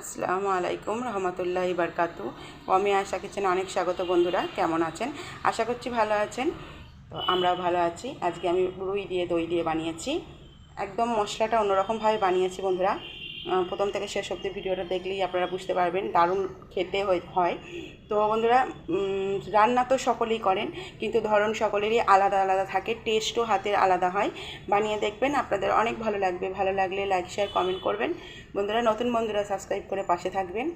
আসসালামু আলাইকুম রহমতুল্লাহ বারকাতু। আমি আশা কিচেনে অনেক স্বাগত বন্ধুরা, কেমন আছেন? আশা করছি ভালো আছেন। তো আমরাও ভালো আছি। আজকে আমি রুই দিয়ে, দই দিয়ে বানিয়েছি। একদম মশলাটা অন্যরকমভাবে বানিয়েছি বন্ধুরা। প্রথম থেকে শেষ অব্দি ভিডিওটা দেখলেই আপনারা বুঝতে পারবেন, দারুণ খেতে হয়। তো বন্ধুরা রান্না তো সকলেই করেন, কিন্তু ধরন সকলেরই আলাদা আলাদা থাকে, টেস্টও হাতের আলাদা হয়। বানিয়ে দেখবেন, আপনাদের অনেক ভালো লাগবে। ভালো লাগলে লাইক শেয়ার কমেন্ট করবেন। বন্ধুরা, নতুন বন্ধুরা সাবস্ক্রাইব করে পাশে থাকবেন।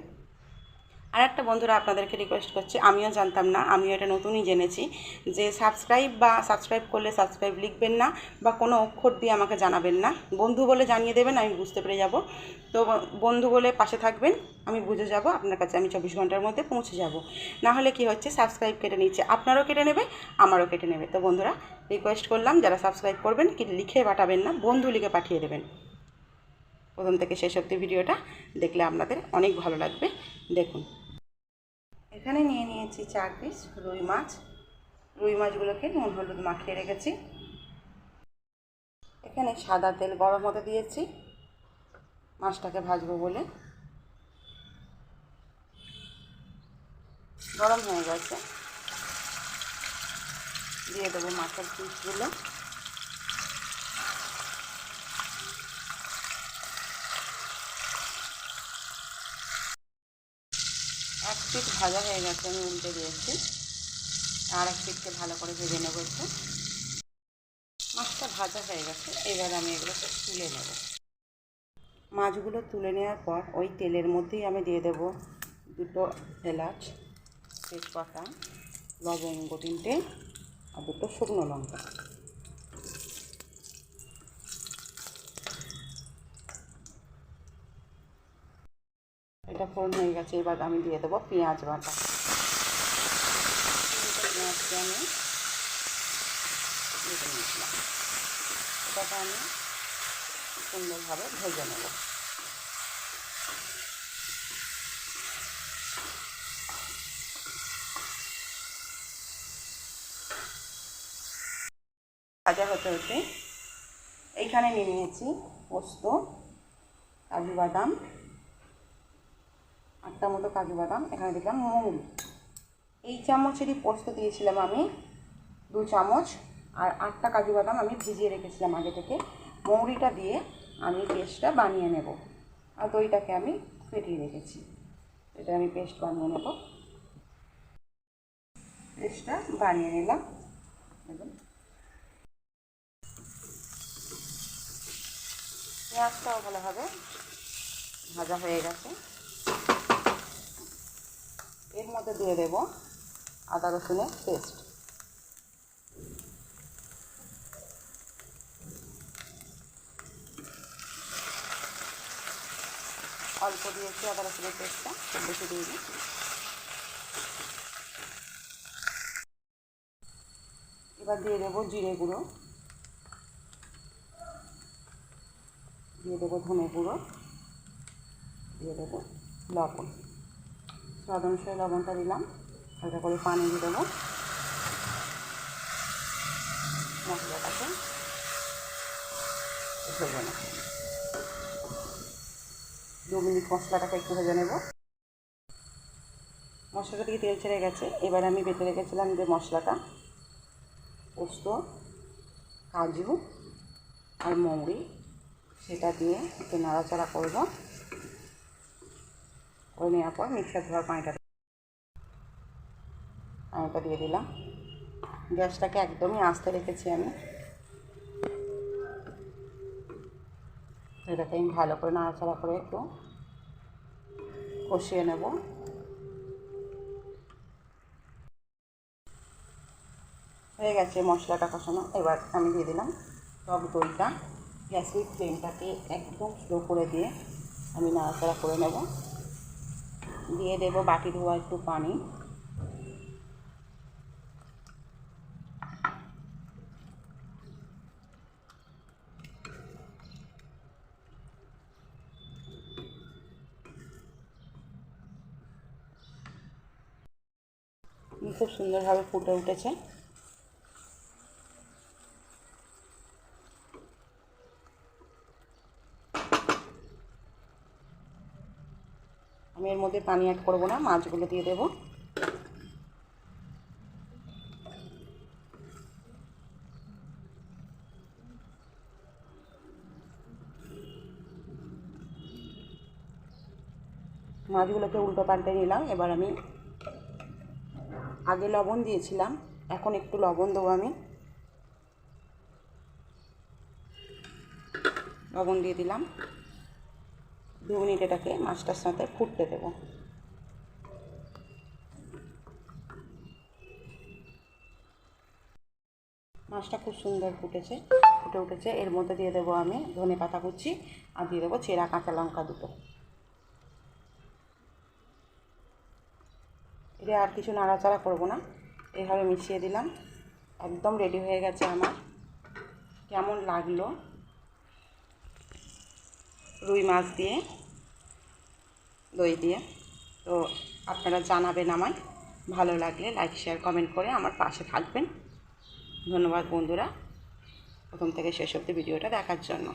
আর একটা বন্ধুরা আপনাদেরকে রিকোয়েস্ট করছি, আমিও জানতাম না, আমিও এটা নতুনই জেনেছি, যে সাবস্ক্রাইব বা সাবস্ক্রাইব করলে সাবস্ক্রাইব লিখবেন না বা কোনো অক্ষর দিয়ে আমাকে জানাবেন না। বন্ধু বলে জানিয়ে দেবেন, আমি বুঝতে পেরে যাব। তো বন্ধু বলে পাশে থাকবেন, আমি বুঝে যাব, আপনার কাছে আমি চব্বিশ ঘণ্টার মধ্যে পৌঁছে যাব। না হলে কি হচ্ছে সাবস্ক্রাইব কেটে নিচ্ছে, আপনারও কেটে নেবে, আমারও কেটে নেবে। তো বন্ধুরা রিকোয়েস্ট করলাম, যারা সাবস্ক্রাইব করবেন, কি লিখে পাঠাবেন না, বন্ধু লিখে পাঠিয়ে দেবেন। প্রথম থেকে শেষ অব্দি ভিডিওটা দেখলে আপনাদের অনেক ভালো লাগবে। দেখুন। এখানে নিয়ে নিয়েছি চার পিস রুই মাছ। রুই মাছগুলোকে নুন হলুদ মাখিয়ে রেখেছি। এখানে সাদা তেল গরম হতে দিয়েছি। মাছটাকে ভাজবো বলে। গরম হয়ে গেছে। দিয়ে দেবো মাছের পিসগুলো এক পিঠ ভাজা হয়ে গেছে, আমি উল্টে দিয়েছি। আর এক পিঠকে ভালো করে ভেজে নেব একটু। মাছটা ভাজা হয়ে গেছে, এবার আমি এগুলোকে তুলে নেব। মাছগুলো তুলে নেওয়ার পর ওই তেলের মধ্যেই আমি দিয়ে দেব দুটো এলাচ, তেজপাতা, লবঙ্গ তিনটে, আর দুটো শুকনো লঙ্কা। এটা ফোড়ন হয়ে গেছে, এবার আমি দিয়ে দেবো পেঁয়াজ বাটা। পেঁয়াজকে আমি এটাকে আমি সুন্দরভাবে ভেজে নেব। ভাজা হতে হতে এইখানে নিয়ে নিয়েছি পোস্ত, কাজু বাদাম আটটা মতো কাজু বাদাম, এখানে দিলাম মৌরি। এই চামচেরই পোস্ত দিয়েছিলাম আমি, দু চামচ, আর আটটা কাজু বাদাম আমি ভিজিয়ে রেখেছিলাম আগে থেকে। মৌরিটা দিয়ে আমি পেস্টটা বানিয়ে নেব। আর দইটাকে আমি ফেটিয়ে রেখেছি। এটা আমি পেস্ট বানিয়ে নেব। পেস্টটা বানিয়ে নিলাম। দেখুন। পেঁয়াজটাও ভালোভাবে ভাজা হয়ে গেছে। এর মধ্যে দিয়ে দেব আদা রসুনের পেস্ট অল্প দিয়েছি আদা রসুনের পেস্টটা খুব বেশি দিইনি এবার দিয়ে দেবো জিরে গুঁড়ো। দিয়ে দেবো ধনে গুঁড়ো। দিয়ে দেবো লবণ। স্বাদ অনুসারে লবণটা দিলাম। হালকা করে পানি দিয়ে দেবো। মশলাটাকে নেব। দু মিনিট মশলাটাকে একটু ভেজে নেব। মশলাটা থেকে তেল ছেড়ে গেছে। এবার আমি বেটে রেখেছিলাম যে মশলাটা, পোস্ত, কাজু আর মৌরি, সেটা দিয়ে একটু নাড়াচাড়া করব। করে নেওয়ার পর মিক্সার ধোয়ার পানিটা পানিটা দিয়ে দিলাম। গ্যাসটাকে একদমই আস্তে রেখেছি আমি। এটাকে আমি ভালো করে নাড়াচাড়া করে একটু কষিয়ে নেব। হয়ে গেছে মশলাটা কষানো এবার আমি দিয়ে দিলাম টক দইটা। গ্যাসের ফ্লেমটাকে একদম স্লো করে দিয়ে আমি নাড়াচাড়া করে নেব। দিয়ে দেবো বাটি ধোয়া একটু পানি। খুব সুন্দরভাবে ফুটে উঠেছে। আমি এর মধ্যে পানি অ্যাড করব না, মাছগুলো দিয়ে দেবো। মাছগুলোকে উল্টো পাল্টে নিলাম, এবার আমি আগে লবণ দিয়েছিলাম, এখন একটু লবণ দেবো আমি। লবণ দিয়ে দিলাম। দু মিনিট এটাকে মাছটার সাথে ফুটতে দেবো। মাছটা খুব সুন্দর ফুটেছে, ফুটে উঠেছে। এর মধ্যে দিয়ে দেবো আমি ধনে পাতা কুচি আর দিয়ে দেবো চেরা কাঁচা লঙ্কা দুটো। এটা আর কিছু নাড়াচাড়া করব না। এইভাবে মিশিয়ে দিলাম। একদম রেডি হয়ে গেছে আমার। কেমন লাগল? রুই মাছ দিয়ে, দই দিয়ে। তো আপনারা জানাবেন আমায়, ভালো লাগলে লাইক শেয়ার কমেন্ট করে আমার পাশে থাকবেন। ধন্যবাদ বন্ধুরা। প্রথম থেকে শেষ অব্দি ভিডিওটা দেখার জন্য।